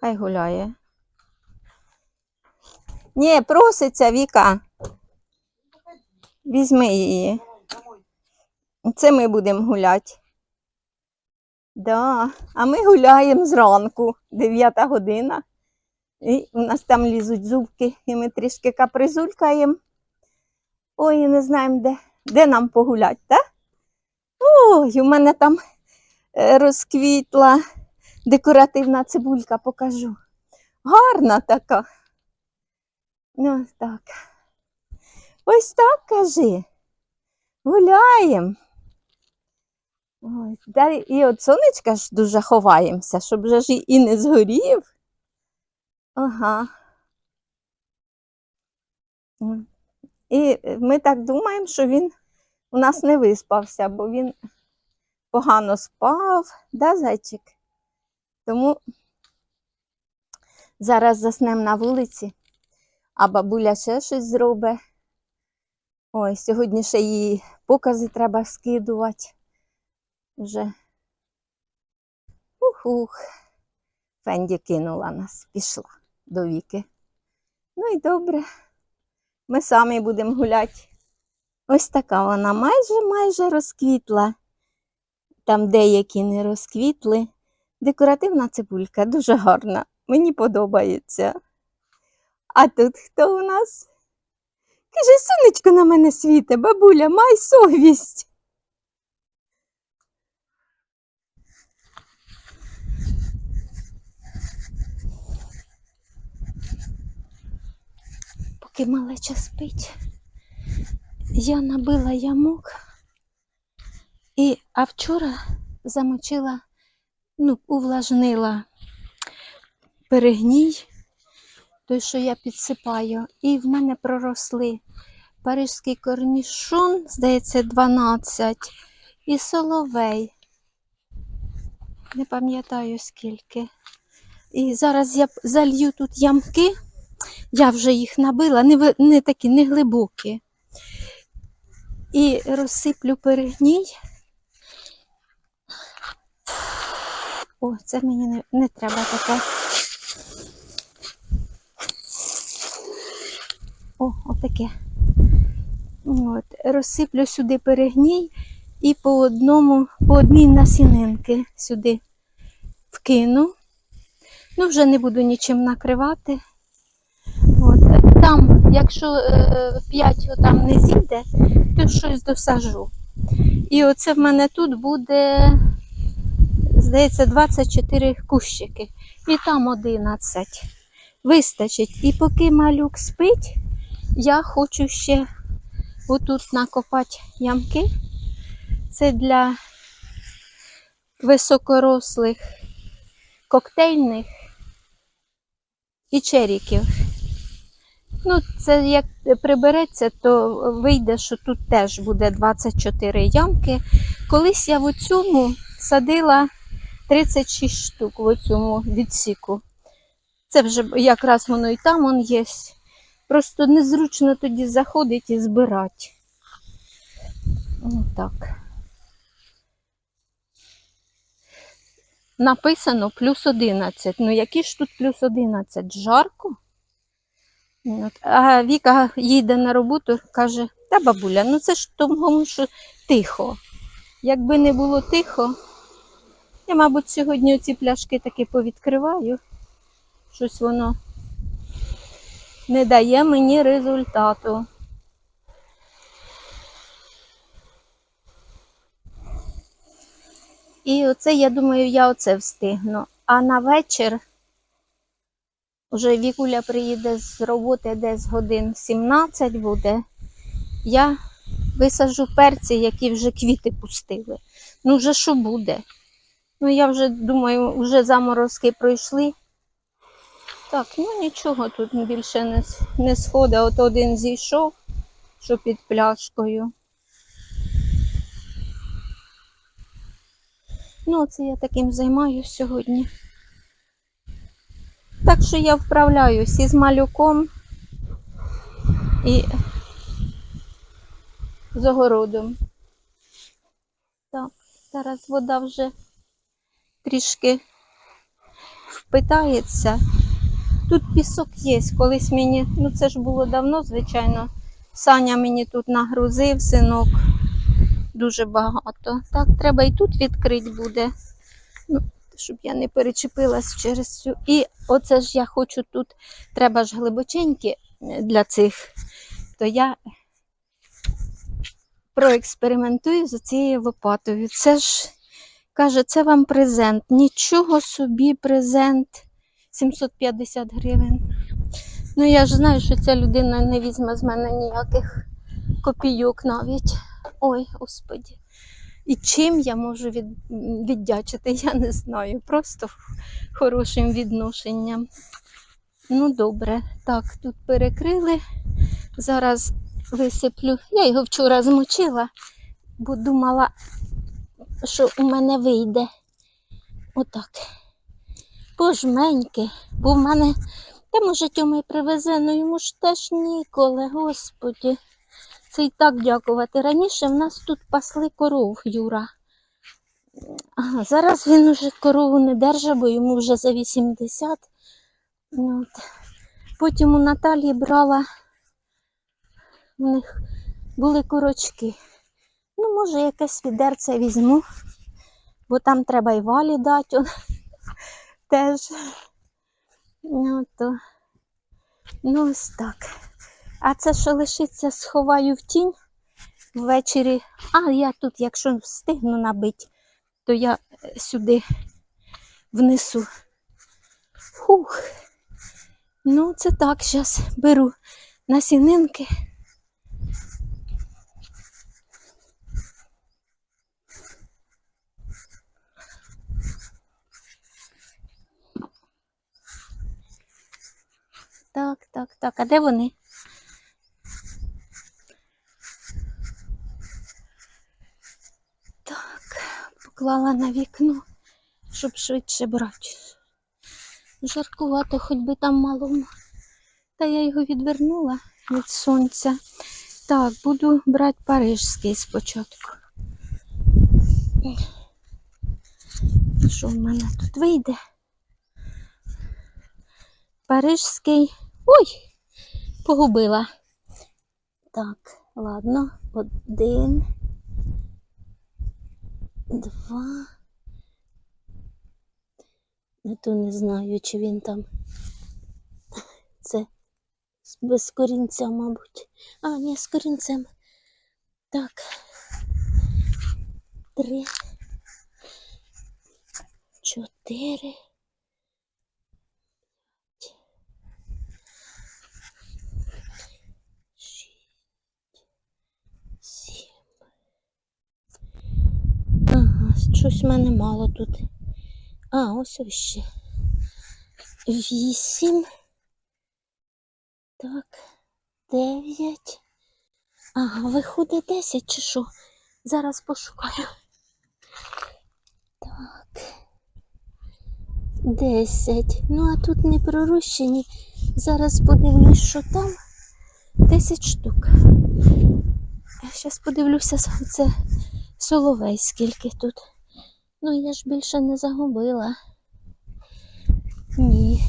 Хай гуляє. Ні, проситься Віка. Візьми її. Це ми будемо гуляти. Да. А ми гуляємо зранку, 9 година. І у нас там лізуть зубки, і ми трішки капризулькаємо. Ой, не знаємо, де, де нам погуляти, так? Ой, у мене там е, розквітла декоративна цибулька, покажу. Гарна така. Ну, так. Ось так кажи. Гуляємо. Да, і от сонечка ж дуже ховаємося, щоб вже ж і не згорів. Ага. І ми так думаємо, що він у нас не виспався, бо він погано спав, да, зайчик? Тому зараз заснемо на вулиці, а бабуля ще щось зробить. Ой, сьогодні ще її покази треба скидувати. Вже. Ух-ух. Фенді кинула нас, пішла до віки. Ну і добре. Ми самі будемо гуляти. Ось така вона майже-майже розквітла. Там деякі не розквітли. Декоративна цибулька, дуже гарна. Мені подобається. А тут хто у нас? Каже, сонечко на мене світе, бабуля, май совість. Поки малеча спить, я набила ямок і, а вчора замочила, ну, увлажнила перегній, той, що я підсипаю, і в мене проросли парижський корнішон, здається, 12, і соловей. Не пам'ятаю скільки. І зараз я залью тут ямки. Я вже їх набила, не, не такі, не глибокі. І розсиплю перегній. О, це мені не, не треба таке. О, отаке. От, розсиплю сюди перегній і по одному, по одній насінинки сюди вкину. Ну, вже не буду нічим накривати. От. Там, якщо 5 там не зійде, то щось досажу. І оце в мене тут буде, здається, 24 кущики. І там 11. Вистачить. І поки малюк спить, я хочу ще отут накопати ямки. Це для високорослих коктейльних і черіків. Ну, це як прибереться, то вийде, що тут теж буде 24 ямки. Колись я в цьому садила 36 штук в цьому відсіку. Це вже якраз воно і там он є. Просто незручно тоді заходити і збирати. Так. Написано плюс 11. Ну, які ж тут плюс 11? Жарко? А Віка їде на роботу, каже, та бабуля, ну це ж тому, що тихо. Якби не було тихо, я, мабуть, сьогодні оці пляшки таки повідкриваю. Щось воно не дає мені результату. І оце, я думаю, я оце встигну. А на вечір вже Вікуля приїде з роботи десь годин 17 буде. Я висажу перці, які вже квіти пустили. Ну, вже що буде? Ну, я вже думаю, вже заморозки пройшли. Так, ну нічого тут більше не, не сходить. От один зійшов, що під пляшкою. Ну, це я таким займаюся сьогодні. Так що я вправляюсь із малюком і з огородом. Так, зараз вода вже трішки впитається. Тут пісок є. Колись мені, ну це ж було давно, звичайно. Саня мені тут нагрузив, синок. Дуже багато. Так, треба і тут відкрити буде. Ну, щоб я не перечепилась через цю. І оце ж я хочу тут, треба ж глибоченькі е, для цих, то я проекспериментую з цією лопатою. Це ж каже, це вам презент. Нічого собі презент. 750 гривень. Ну, я ж знаю, що ця людина не візьме з мене ніяких копійок навіть. Ой, господі. І чим я можу від, віддячити, я не знаю. Просто хорошим відношенням. Ну, добре. Так, тут перекрили. Зараз висиплю. Я його вчора змочила, бо думала, що у мене вийде. Отак. Пожменьки. Бо в мене, та може Тьома й привезе, ну йому ж теж ніколи, господі. Це і так дякувати. Раніше в нас тут пасли коров, Юра. Ага, зараз він уже корову не держить, бо йому вже за 80. Ну, От. Потім у Наталії брала, у них були корочки. Ну, може, якесь відерце візьму, бо там треба і валі дати теж. Ну, то. ну, ось так. А це, що лишиться, сховаю в тінь ввечері. А я тут, якщо встигну набити, то я е, сюди внесу. Фух. Ну, це так, зараз беру насінинки. Так, так, так. А де вони? Так, поклала на вікно, щоб швидше брати. Жаркувато, хоч би там мало. Та я його відвернула від сонця. Так, буду брати парижський спочатку. Що в мене тут вийде? Парижський. Ой, погубила. Так, ладно, один, два. Я то не знаю, чи він там. Це без корінця, мабуть. А, ні, з корінцем. Так. Три. Чотири. шість, сім. Ага, щось в мене мало тут. А, ось ось ще. Вісім. Так, дев'ять. Ага, виходить десять чи що? Зараз пошукаю. Так. Десять. Ну, а тут не пророщені. Зараз подивлюсь, що там. 10 штук. Зараз подивлюся, це соловей, скільки тут. Ну, я ж більше не загубила. Ні.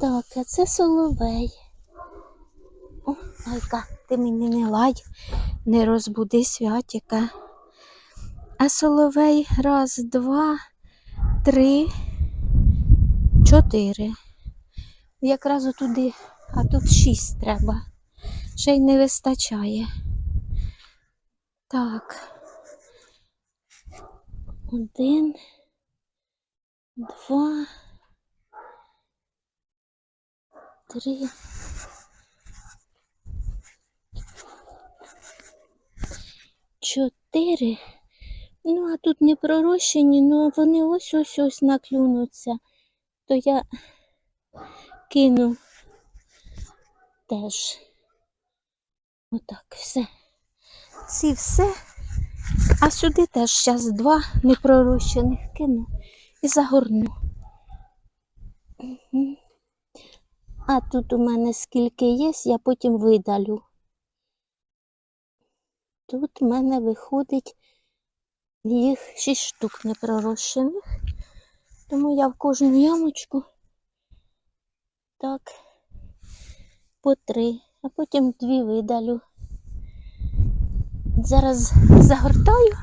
Так, а це соловей. О, Айка, ти мені не лай, не розбуди святіка. А соловей раз, два, три, чотири. Якраз отуди, а тут шість треба. Ще й не вистачає. Так. Один, два, три. Чотири. Ну, а тут не пророщені, ну вони ось ось ось наклюнуться. То я кину теж. Отак, все. Ці все. А сюди теж зараз два непророщених кину і загорну. А тут у мене скільки є, я потім видалю. Тут в мене виходить їх шість штук непророщених. Тому я в кожну ямочку так по три, а потім дві видалю. Зараз загортаю.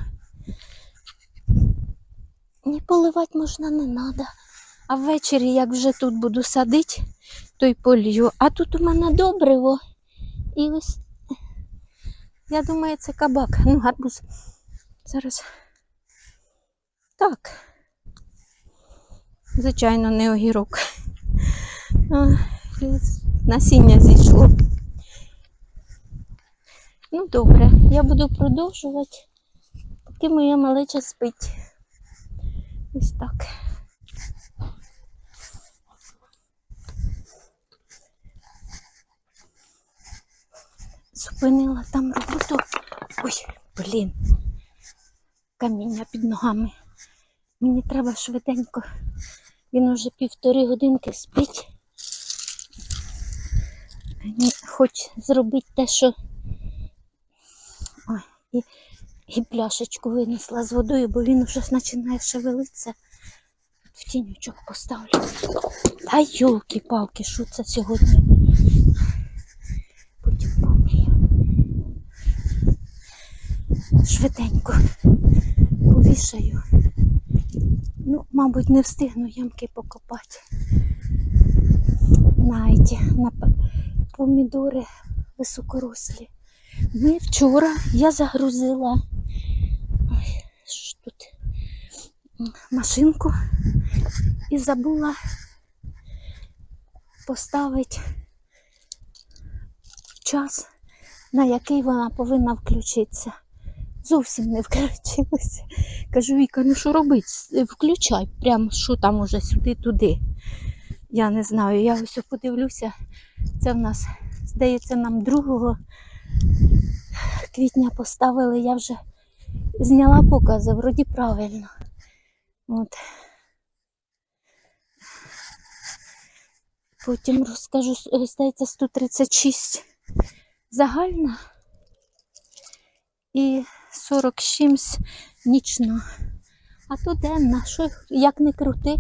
І поливати можна не треба. А ввечері, як вже тут буду садити, то й полью. А тут у мене добриво. І ось, я думаю, це кабак. Ну, гарбуз. Зараз. Так. Звичайно, не огірок. Насіння зійшло. Ну, добре, я буду продовжувати, поки моя малеча спить. Ось так. Зупинила там роботу. Ой, блін. Каміння під ногами. Мені треба швиденько. Він уже півтори годинки спить. Хоч зробити те, що. І, і пляшечку винесла з водою, бо він вже починає шевелитися. В тінючок поставлю. Та йолки-палки, що це сьогодні? Потім помрію. Швиденько повішаю. Ну, мабуть, не встигну ямки покопати. Навіть на помідори високорослі. Ми вчора я загрузила ой, що тут машинку і забула поставити час, на який вона повинна включитися. Зовсім не включилася. Кажу, Віка, ну що робити? Включай, прям що там уже сюди-туди. Я не знаю. Я ось подивлюся. Це в нас, здається, нам 2 квітня поставили. Я вже зняла покази, вроді правильно. От. Потім розкажу, здається, 136 загальна і 40 чимсь нічна. А то денна, що як не крути.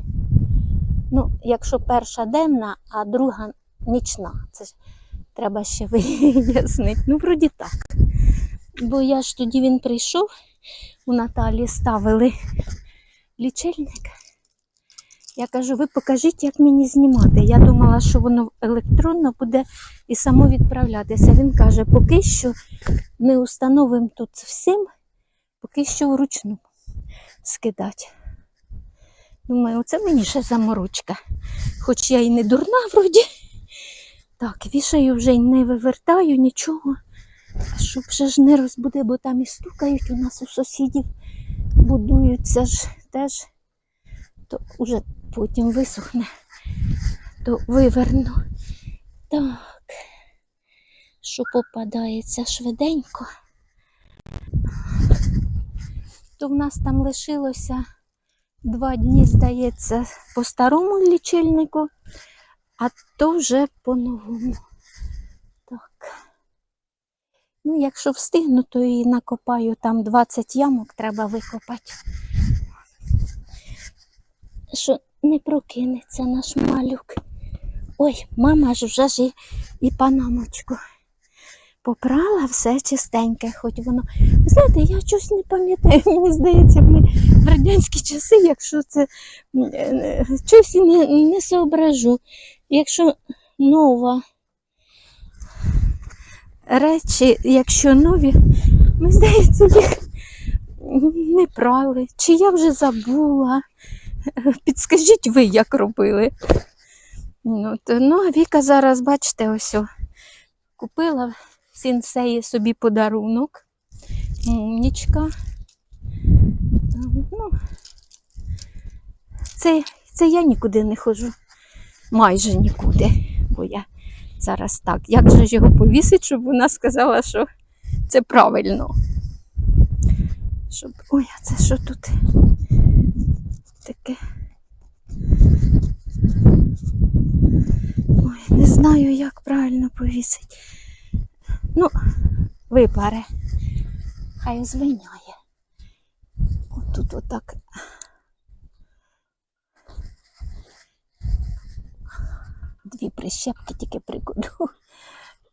Ну, якщо перша денна, а друга нічна. Це ж треба ще вияснити. Ну, вроді так. Бо я ж тоді він прийшов, у Наталі ставили лічильник. Я кажу, ви покажіть, як мені знімати. Я думала, що воно електронно буде і само відправлятися. Він каже, поки що ми установимо тут всім, поки що вручну скидати. Думаю, оце мені ще заморочка. Хоч я і не дурна вроді. Так, вішаю вже й не вивертаю нічого. Щоб вже ж не розбуде, бо там і стукають у нас у сусідів, будуються ж теж, то вже потім висохне, то виверну. Так, що попадається швиденько. То в нас там лишилося два дні, здається, по старому лічильнику, а то вже по-новому. Так. Ну, якщо встигну, то і накопаю там 20 ямок, треба викопати. Що не прокинеться наш малюк. Ой, мама ж вже ж і, і панамочку попрала все чистеньке, хоч воно. Ви знаєте, я щось не пам'ятаю. Мені здається, ми в радянські часи, якщо це е, щось не, не соображу. Якщо нова речі, якщо нові, ми, здається, їх не прали. Чи я вже забула? Підскажіть ви, як робили. Ну, то, ну а Віка зараз, бачите, ось купила сінсеї собі подарунок. Умнічка. Ну, це, це я нікуди не ходжу. Майже нікуди. Бо я зараз так. Як же ж його повісить, щоб вона сказала, що це правильно. Щоб... Ой, а це що тут? Таке. Ой, не знаю, як правильно повісить. Ну, випаре. Хай звиняє. Отут отак. дві прищепки тільки прикладу,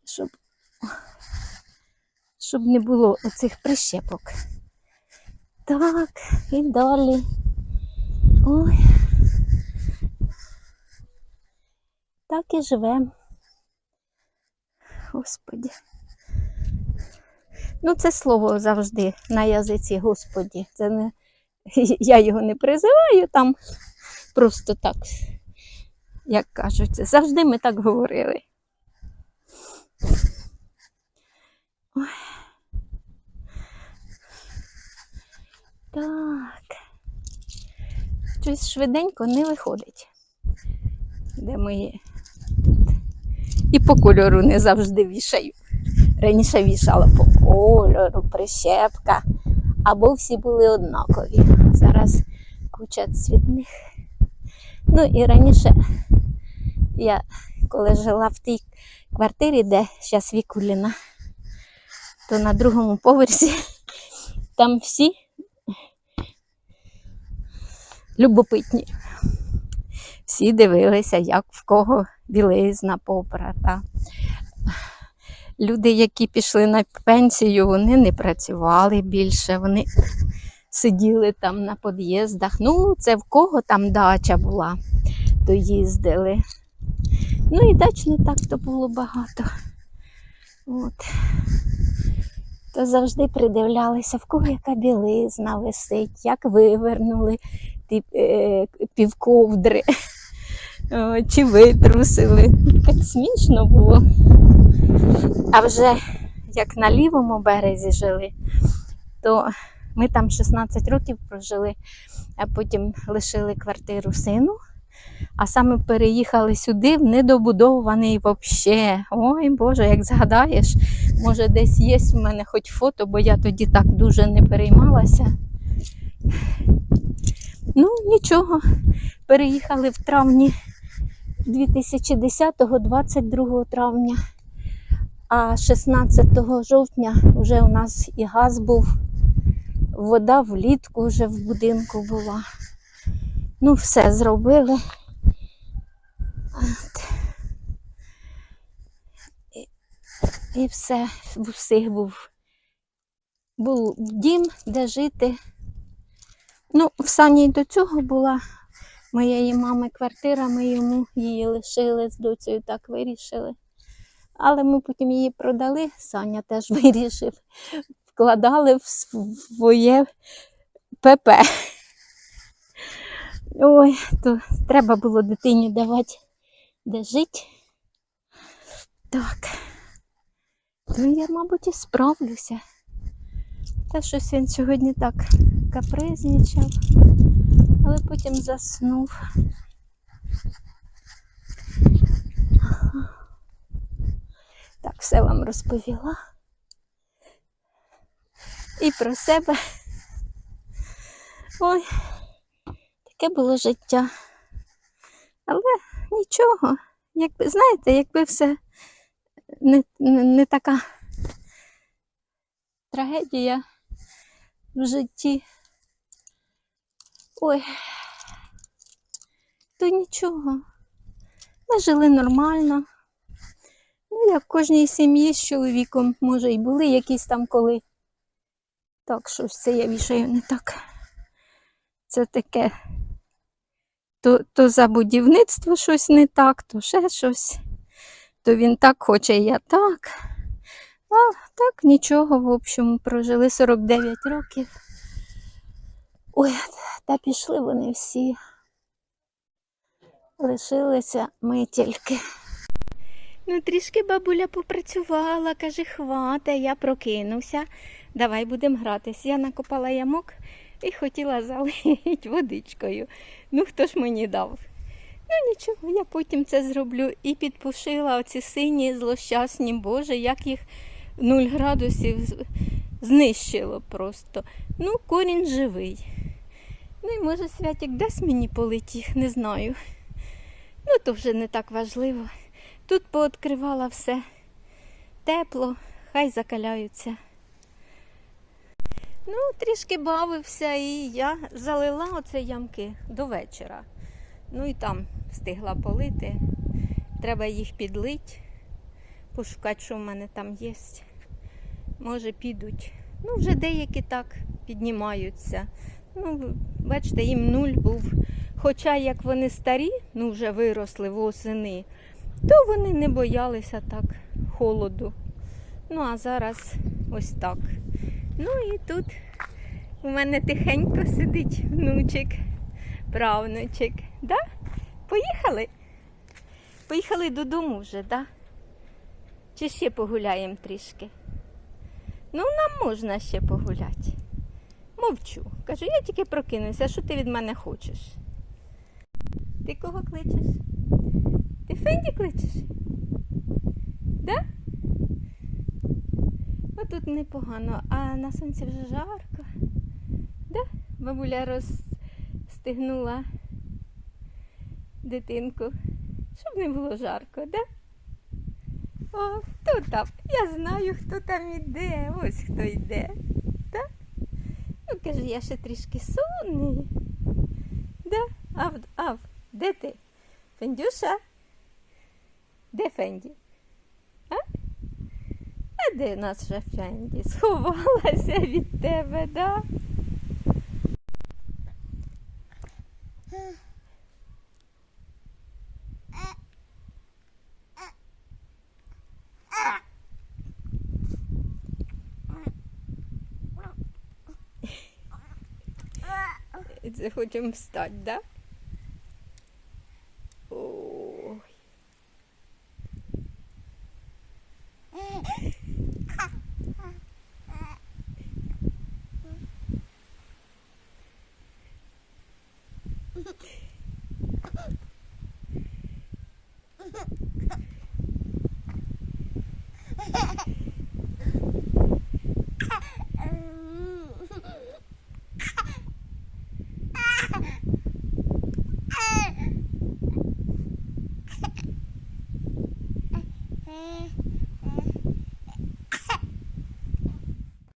щоб, щоб не було оцих прищепок. Так, і далі. Ой. Так і живемо. Господі. Ну, це слово завжди на язиці Господі. Це не, я його не призиваю там просто так, як кажуть. Завжди ми так говорили. Ой. Так. Щось швиденько не виходить. Де мої тут. І по кольору не завжди вішаю. Раніше вішала по кольору, прищепка, або всі були однакові. Зараз куча цвітних. Ну і раніше я, коли жила в тій квартирі, де зараз Вікуліна, то на другому поверсі там всі любопитні. Всі дивилися, як в кого білизна попрата. Люди, які пішли на пенсію, вони не працювали більше, вони сиділи там на під'їздах. Ну, це в кого там дача була, то їздили. Ну і дач не так то було багато. От. То завжди придивлялися, в кого яка білизна висить, як вивернули ті е, півковдри, чи витрусили. Так смішно було. А вже як на лівому березі жили, то ми там 16 років прожили, а потім лишили квартиру сину. А саме переїхали сюди в недобудований взагалі. Ой Боже, як згадаєш, може десь є в мене хоч фото, бо я тоді так дуже не переймалася. Ну, нічого, переїхали в травні 2010-го, 22 травня. А 16 жовтня вже у нас і газ був, вода влітку вже в будинку була. Ну, все зробили. От. І, і все, в усіх був, був дім, де жити. Ну, в сані до цього була моєї мами квартира, ми йому її лишили з доцею, так вирішили. Але ми потім її продали, Саня теж вирішив, вкладали в своє ПП. Ой, то треба було дитині давати де жити. Так. Ну, я, мабуть, і справлюся. Та щось він сьогодні так капризничав, але потім заснув. Так, все вам розповіла. І про себе. Ой, таке було життя. Але нічого. Якби, знаєте, якби все не, не, не така трагедія в житті. Ой, то нічого. Ми жили нормально. Як в кожній сім'ї з чоловіком, може, і були якісь там коли. Так, щось це я вішаю не так. Це таке. То, то за будівництво щось не так, то ще щось. То він так хоче, я так. А так нічого, в общем, прожили 49 років. Ой, та пішли вони всі. Лишилися ми тільки. Ну, трішки бабуля попрацювала, каже, хвата, я прокинувся. Давай будемо гратись. Я накопала ямок і хотіла залити водичкою. Ну, хто ж мені дав? Ну нічого, я потім це зроблю і підпушила оці сині злощасні, Боже, як їх 0 градусів знищило просто. Ну, корінь живий. Ну і може Святік дасть мені полить їх, не знаю. Ну, то вже не так важливо. Тут пооткривала все тепло, хай закаляються. Ну, трішки бавився і я залила оце ямки до вечора. Ну і там встигла полити. треба їх підлити, пошукати, що в мене там є. Може, підуть. Ну, вже деякі так піднімаються. Ну, бачите, їм нуль був. Хоча як вони старі, ну вже виросли восени, то вони не боялися так холоду. Ну, а зараз ось так. Ну і тут у мене тихенько сидить внучик, правнучик. Да? Поїхали? Поїхали додому вже, да? Чи ще погуляємо трішки? Ну, нам можна ще погуляти. Мовчу. Кажу, я тільки прокинуся, що ти від мене хочеш? Ти кого кличеш? Фенді кличеш? Да? Отут непогано, а на сонці вже жарко. Да? Бабуля розстигнула дитинку, щоб не було жарко, да? О, хто там? Я знаю, хто там іде. Ось хто йде. Да? Ну, каже, я ще трішки сонний. Да? Ав, ав, де ти? Фендюша? Де Фенді? А? А де наша Фенді? Сховалася від тебе, да? Хочемо встати, да?